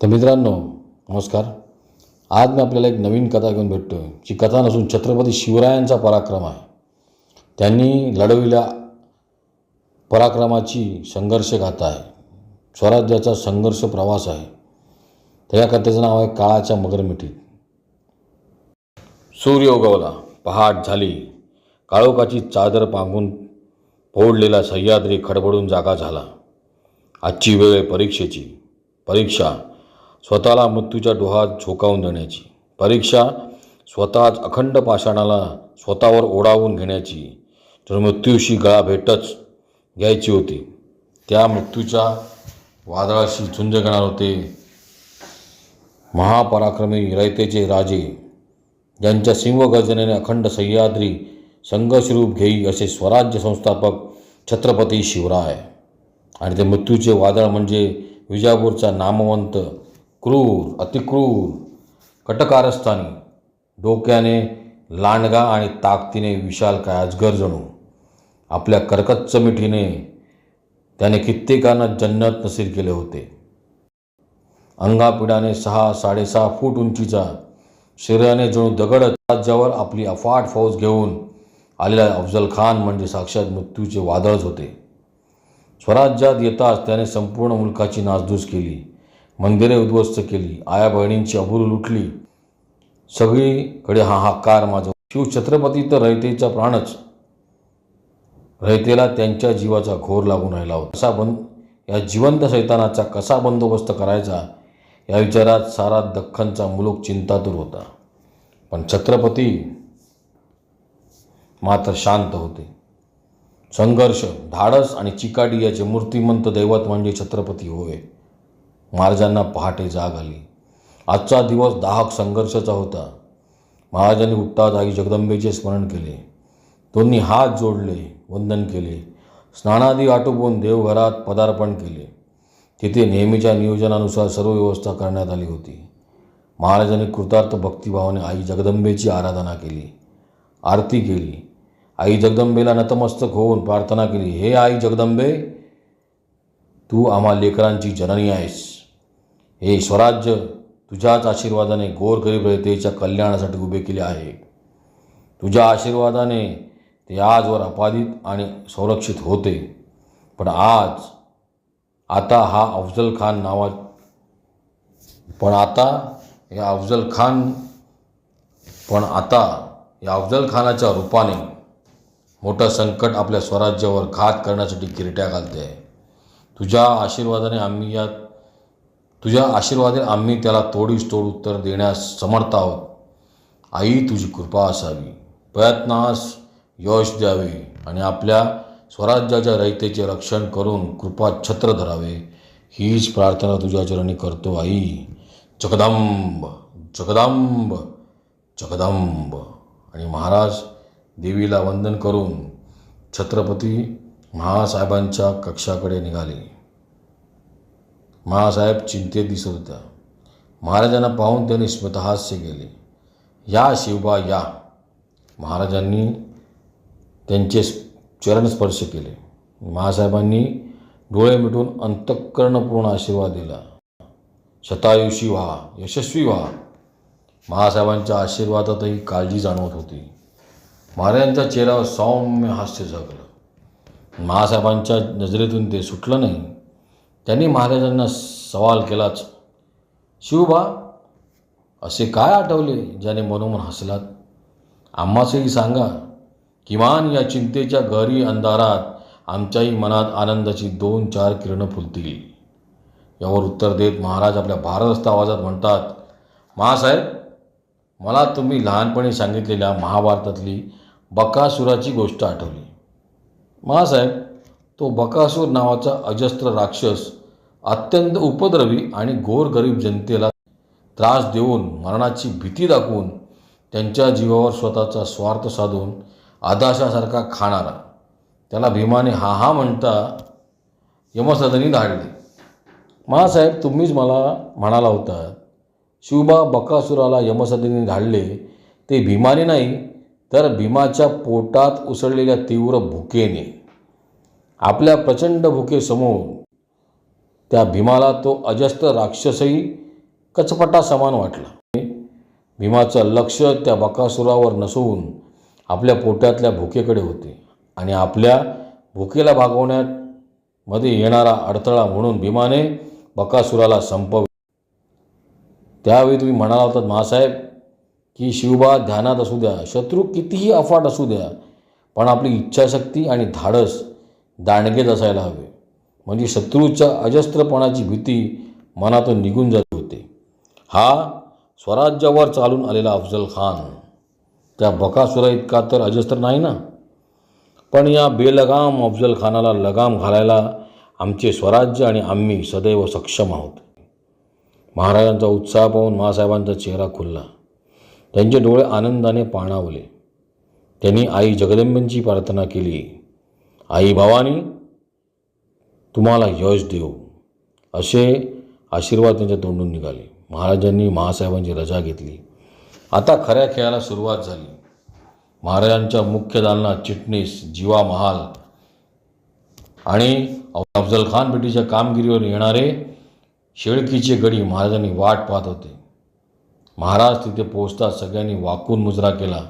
तर मित्रांनो नमस्कार. आज मी आपल्याला एक नवीन कथा घेऊन भेटतो आहे जी कथा नसून छत्रपती शिवरायांचा पराक्रम आहे. त्यांनी लढविल्या पराक्रमाची संघर्ष गाथा आहे. स्वराज्याचा संघर्ष प्रवास आहे. तर या कथेचं नाव आहे काळाच्या मगरमिठीत. सूर्य उगवला पहाट झाली. काळोखाची चादर पांगून फोडलेला सह्याद्री खडबडून जागा झाला. आजची वेळ परीक्षेची परीक्षा स्वतःला मृत्यूच्या डोहात झोकावून देण्याची परीक्षा स्वतःच अखंड पाषाणाला स्वतःवर ओढावून घेण्याची. तर मृत्यूशी गळा भेटच घ्यायची होती. त्या मृत्यूच्या वादळाशी झुंज घेणार होते. महापराक्रमी रयतेचे राजे ज्यांच्या सिंहगर्जनेने अखंड सह्याद्री संघर्षरूप घेई असे स्वराज्य संस्थापक छत्रपती शिवराय. आणि ते मृत्यूचे वादळ म्हणजे विजापूरचा नामवंत क्रूर अतिक्रूर कटकारस्थानी डोक्याने लांडगा आणि ताकदीने विशाल काय अजगर जणू. आपल्या कर्कच्च मिठीने त्याने कित्येकांना जन्नत नसीर केले होते. अंगापिडाने सहा साडेसहा फूट उंचीचा शरीराने जणू दगड राज्यावर आपली अफाट फौज घेऊन आलेला अफजल खान म्हणजे साक्षात मृत्यूचे वादळच होते. स्वराज्यात येताच त्याने संपूर्ण मुलकाची नासधूस केली. मंदिरे उद्ध्वस्त केली आया बहिणींची अबुरू लुटली. सगळीकडे हा हाकार माझा शिवछत्रपती तर रयतेचा प्राणच. रयतेला त्यांच्या जीवाचा घोर लागून राहिला होता. कसा बंद या जिवंत सैतानाचा कसा बंदोबस्त करायचा या विचारात सारा दख्खनचा मुलूक चिंतातूर होता. पण छत्रपती मात्र शांत होते. संघर्ष धाडस आणि चिकाटी याचे मूर्तिमंत दैवत म्हणजे छत्रपती होय. महाराजांना पहाटे जाग आली. आजचा दिवस दाहक संघर्षाचा होता. महाराजांनी उठताच आई जगदंबेचे स्मरण केले. दोन्ही हात जोडले वंदन केले. स्नानादी आटोपून देवघरात पदार्पण केले. तिथे नेहमीच्या नियोजनानुसार सर्व व्यवस्था करण्यात आली होती. महाराजांनी कृतार्थ भक्तिभावाने आई जगदंबेची आराधना केली. आरती केली. आई जगदंबेला नतमस्तक होऊन प्रार्थना केली हे आई जगदंबे तू आम्हा लेकरांची जननी आहेस. हे स्वराज्य तुझ्याच आशीर्वादाने गोरगरीब रयतेच्या कल्याणासाठी उभे केले आहे. तुझ्या आशीर्वादाने ते आजवर अपादित आणि संरक्षित होते. पण आज आता हा अफजल खान नावा पण आता या अफजल खान पण आता या अफजल खानाच्या रूपाने मोठं संकट आपल्या स्वराज्यावर घात करण्यासाठी किरट्या घालते. आहे तुझ्या आशीर्वादाने आम्ही या तुझ्या आशीर्वादाने आम्ही त्याला तोडीस तोड उत्तर देण्यास समर्थ आहोत. आई तुझी कृपा असावी. प्रयत्नास यश द्यावे आणि आपल्या स्वराज्याच्या रयतेचे रक्षण करून कृपा छत्र धरावे. हीच प्रार्थना तुझ्या चरणी करतो आई. जगदंब जगदंब जगदंब. आणि महाराज देवीला वंदन करून छत्रपती महासाहेबांच्या कक्षाकडे निघाले. महासाहेब चिंतेत दिसत होत्या महाराजांना पाहून त्यांनी स्मितहास्य केले या शिवबा या. महाराजांनी त्यांचे चरण स्पर्श केले. महासाहेबांनी डोळे मिटून अंतःकरणपूर्ण आशीर्वाद दिला. शतायुषी व्हा यशस्वी व्हा. महासाहेबांच्या आशीर्वादातही काळजी जाणवत होती. महाराजांच्या चेहऱ्यावर सौम्य हास्य झाकलं महासाहेबांच्या नजरेतून ते सुटलं नाही. त्यांनी महाराजांना सवाल केलाच. शिवबा असे काय आठवले ज्याने मनोमन हसलात? आम्हासही सांगा किमान या चिंतेच्या गहरी अंधारात आमच्याही मनात आनंदाची दोन चार किरणं फुलतील. यावर उत्तर देत महाराज आपल्या भारदस्त आवाजात म्हणतात महासाहेब मला तुम्ही लहानपणी सांगितलेल्या महाभारतातली बकासुराची गोष्ट आठवली. महासाहेब तो बकासूर नावाचा अजस्त्र राक्षस अत्यंत उपद्रवी आणि गोरगरीब जनतेला त्रास देऊन मरणाची भीती दाखवून त्यांच्या जीवावर स्वतःचा स्वार्थ साधून आदाशासारखा खाणारा त्याला भीमाने हा हा म्हणता यमसदनी धाडले. महासाहेब तुम्हीच मला म्हणाला होता शिवबा बकासुराला यमसदनी धाडले ते भीमाने नाही तर भीमाच्या पोटात उसळलेल्या तीव्र भुकेने आपल्या प्रचंड भुकेसमोर त्या भीमाला तो अजस्त राक्षसही कचपटा समान वाटला. भीमाचं लक्ष त्या बकासुरावर नसून आपल्या पोटातल्या भुकेकडे होते आणि आपल्या भुकेला भागवण्यात मध्ये येणारा अडथळा म्हणून भीमाने बकासुराला संपव त्यावेळी तुम्ही म्हणाला होतात महासाहेब की शिवबा ध्यानात असू द्या शत्रू कितीही अफाट असू द्या पण आपली इच्छाशक्ती आणि धाडस दांडगेत असायला हवे. म्हणजे शत्रूच्या अजस्त्रपणाची भीती मनातून निघून जात होते. हा स्वराज्यावर चालून आलेला अफजल खान. त्या बकासुरा इतका तर अजस्त्र नाही ना? पण या बेलगाम अफजल खानाला लगाम घालायला आमचे स्वराज्य आणि आम्ही सदैव सक्षम आहोत. महाराजांचा उत्साह पाहून मासाहेबांचा चेहरा खुलला. त्यांचे डोळे आनंदाने पाणावले. त्यांनी आई जगदंबेंची प्रार्थना केली. आई भवानी तुम्हाला यश देऊ. असे आशीर्वाद त्यांच्या तोंडून निघाले. महाराजांनी महासाहेबांची रजा घेतली. आता खऱ्या खेळाला सुरुवात झाली. महाराजांच्या मुख्य दालनात चिटणीस जीवा महाल आणि अफजल खान पेटीच्या कामगिरीवर येणारे शेळकीचे गडी महाराजांनी वाट पाहत होते. महाराज तिथे पोहोचताच सगळ्यांनी वाकून मुजरा केला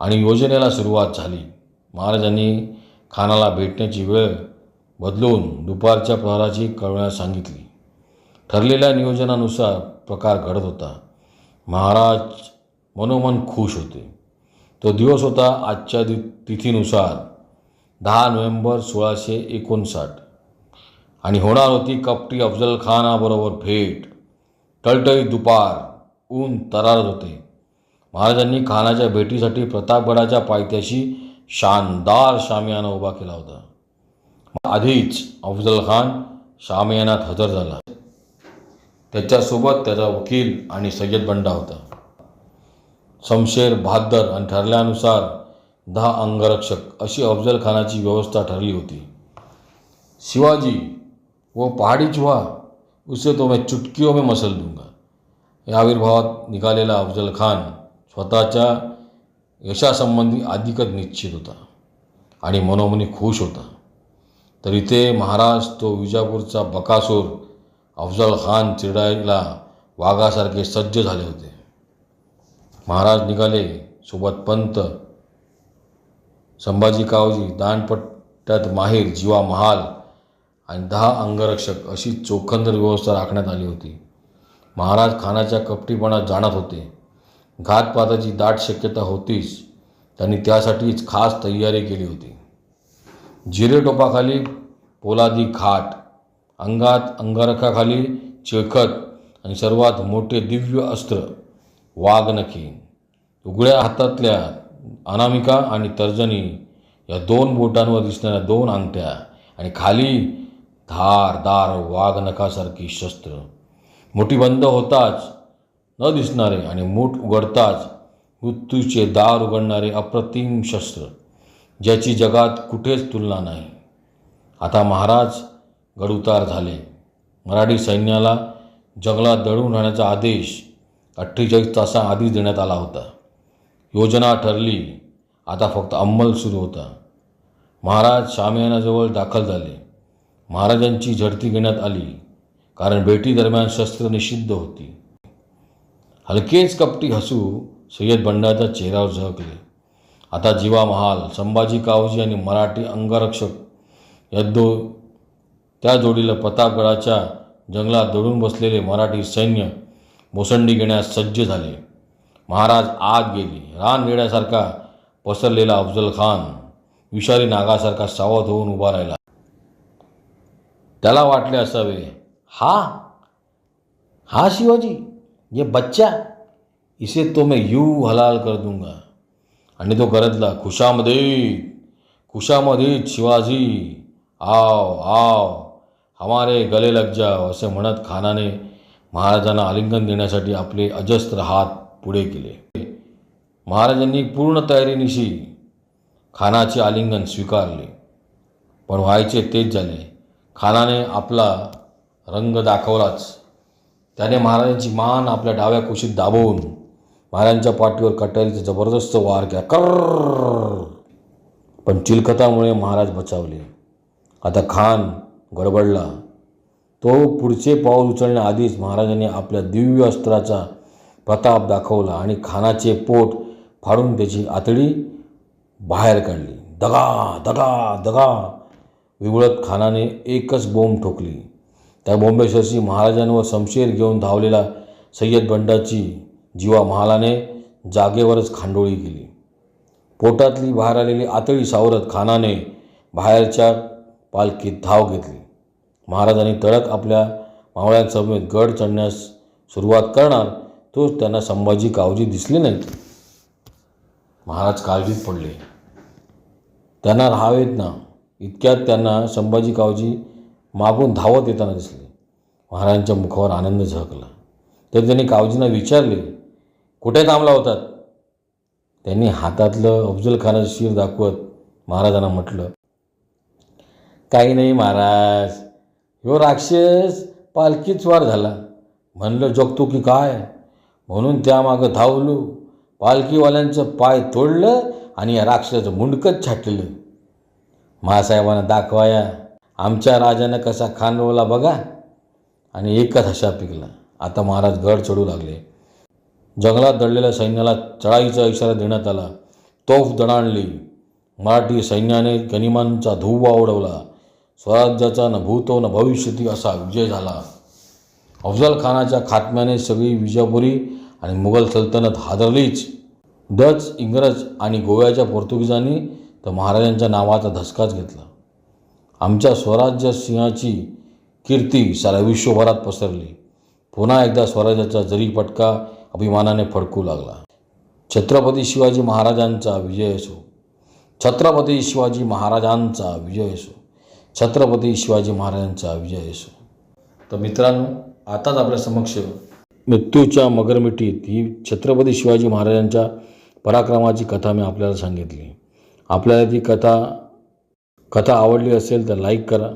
आणि योजनेला सुरुवात झाली. महाराजांनी खानाला भेटण्याची वेळ बदलून दुपारच्या प्रहाराची कळवण्यास सांगितली. ठरलेल्या नियोजनानुसार प्रकार घडत होता. महाराज मनोमन खुश होते. तो दिवस होता आजच्या दि तिथीनुसार दहा नोव्हेंबर सोळाशे एकोणसाठ. आणि होणार होती कपटी अफजल खानाबरोबर भेट. टळटळीत दुपार ऊन तरार होते. महाराजांनी खानाच्या भेटीसाठी प्रतापगडाच्या पायथ्याशी शानदार शामियाना उभा केला होता. आधीच अफजल खान शामियानात हजर झाला. त्याच्यासोबत त्याचा वकील आणि सय्यद बंडा होता. शमशेर बहादर आणि ठरल्यानुसार दहा अंगरक्षक अशी अफजल खानाची व्यवस्था ठरली होती. शिवाजी वो पहाडी चुहा उसे तो मैं चुटकियों में मसल दूंगा. या आविर्भावात निघालेला अफजल खान स्वतःच्या यशासंबंधी अधिकच निश्चित होता आणि मनोमनी खुश होता. तर इथे महाराज तो विजापूरचा बकासूर अफजल खान चिरडायला वाघासारखे सज्ज झाले होते. महाराज निघाले सोबत पंत संभाजी कावजी दानपट्ट्यात माहीर जीवा महाल आणि दहा अंगरक्षक अशी चोखंदर व्यवस्था राखण्यात आली होती. महाराज खानाच्या कपटीपणात जाणत होते. घातपाताची दाट शक्यता होतीच. त्यांनी त्यासाठीच खास तयारी केली होती. जिरेटोपाखाली पोलादी खाट अंगात अंगारखाखाली चिळखत आणि सर्वात मोठे दिव्य अस्त्र वाघनखी उघड्या हातातल्या अनामिका आणि तर्जनी या दोन बोटांवर दिसणाऱ्या दोन अंगठ्या आणि खाली धारदार वाघनखासारखी शस्त्र. मोठी बंद होताच. न दिसणारे आणि मूठ उघडताच मृत्यूचे दार उघडणारे अप्रतिम शस्त्र ज्याची जगात कुठेच तुलना नाही. आता महाराज गडउतार झाले. मराठी सैन्याला जंगलात दळून राहण्याचा आदेश अठ्ठेचाळीस तासाआधीच देण्यात आला होता. योजना ठरली. आता फक्त अंमल सुरू होता. महाराज शामियानाजवळ दाखल झाले. महाराजांची झडती घेण्यात आली. कारण भेटीदरम्यान शस्त्र निषिद्ध होती. हलकेच कपटी हसू सय्यद बंडाच्या चेहऱ्यावर झळकले. आता जीवा महाल संभाजी कावजी आणि मराठी अंगरक्षक या दो त्या जोडीला प्रतापगडाच्या जंगलात दडून बसलेले मराठी सैन्य मोसंडी घेण्यास सज्ज झाले. महाराज आत गेले. रान वेड्यासारखा पसरलेला अफजल खान विषारी नागासारखा सावध होऊन उभा राहिला. त्याला वाटले असावे हा हा शिवाजी ये बच्चा इसे तो मैं यू हलाल कर दूंगा। आणि तो गरजला खुशामध्ये खुशामध्ये शिवाजी आव आव हमारे गले लग जाओ असे म्हणत खानाने महाराजांना आलिंगन देण्यासाठी आपले अजस्त्र हात पुढे केले। महाराजांनी पूर्ण तयारीनिशी खानाचे आलिंगन स्वीकारले पण व्हायचे तेच झाले। खानाने आपला रंग दाखवलाच. त्याने महाराजांची मान आपल्या डाव्या कुशीत दाबवून महाराजांच्या पाठीवर कटारीचा जबरदस्त वार केला. कर पण चिलखतामुळे महाराज बचावले. आता खान गडबडला. तो पुढचे पाऊल उचलण्याआधीच महाराजांनी आपल्या दिव्य अस्त्राचा प्रताप दाखवला आणि खानाचे पोट फाडून त्याची आतडी बाहेर काढली. दगा दगा दगा! विवळत खानाने एकच बोंब ठोकली. त्या बोंबेश्वरशी महाराजांवर शमशेर घेऊन धावलेला सय्यद बंडाची जीवा महालाने जागेवरच खांडोळी केली. पोटातली बाहेर आलेली आतळी सावरत खानाने बाहेरच्या पालखीत धाव घेतली. महाराजांनी तडक आपल्या मावळ्यांसमवेत गड चढण्यास सुरुवात करणार तोच त्यांना संभाजी कावजी दिसले नाहीत. महाराज काळजीत पडले. त्यांना राहावेत ना इतक्यात त्यांना संभाजी कावजी मागून धावत येताना दिसले. महाराजांच्या मुखावर आनंद झळकला. तर त्यांनी कावजींना विचारले कुठे थांबला होतात? त्यांनी हातातलं अफजल खानाचं शिर दाखवत महाराजांना म्हटलं काही नाही महाराज ह्यो राक्षस पालखीत स्वार झाला. म्हणलं जगतो की काय? म्हणून त्यामागं धावलो. पालखीवाल्यांचं पाय तोडलं आणि या राक्षसाचं मुंडकच छाटलेलं. महासाहेबांना दाखवाया. आमच्या राजानं कसा खानवला बघा. आणि एकच हशा पिकला. आता महाराज गड चढू लागले. जंगलात दडलेल्या सैन्याला चढाईचा इशारा देण्यात आला. तोफ दणाणली. मराठी सैन्याने गनिमांचा धुव्वा उडवला. स्वराज्याचा न भूतो न भविष्यती असा विजय झाला. अफजल खानाच्या खात्म्याने सगळी विजापुरी आणि मुघल सल्तनत हादरलीच. डच इंग्रज आणि गोव्याच्या पोर्तुगीजांनी तर महाराजांच्या नावाचा धसकाच घेतला. आमच्या स्वराज्य सिंहाची कीर्ती साऱ्या विश्वभरात पसरली. पुन्हा एकदा स्वराज्याचा जरी पटका अभिमानाने फडकू लागला. छत्रपती शिवाजी महाराजांचा विजय असो. छत्रपती शिवाजी महाराजांचा विजय असो. छत्रपती शिवाजी महाराजांचा विजय असो. तर मित्रांनो आताच आपल्या समक्ष मृत्यूच्या मगरमिठीत ही छत्रपती शिवाजी महाराजांच्या पराक्रमाची कथा मी आपल्याला सांगितली. आपल्याला ती कथा कथा आवडली असेल तर लाईक करा.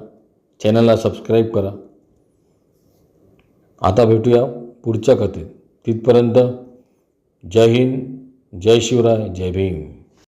चॅनलला सबस्क्राईब करा. आता भेटूया पुढच्या कथेत. तिथपर्यंत जय हिंद जय शिवराय जय भीम.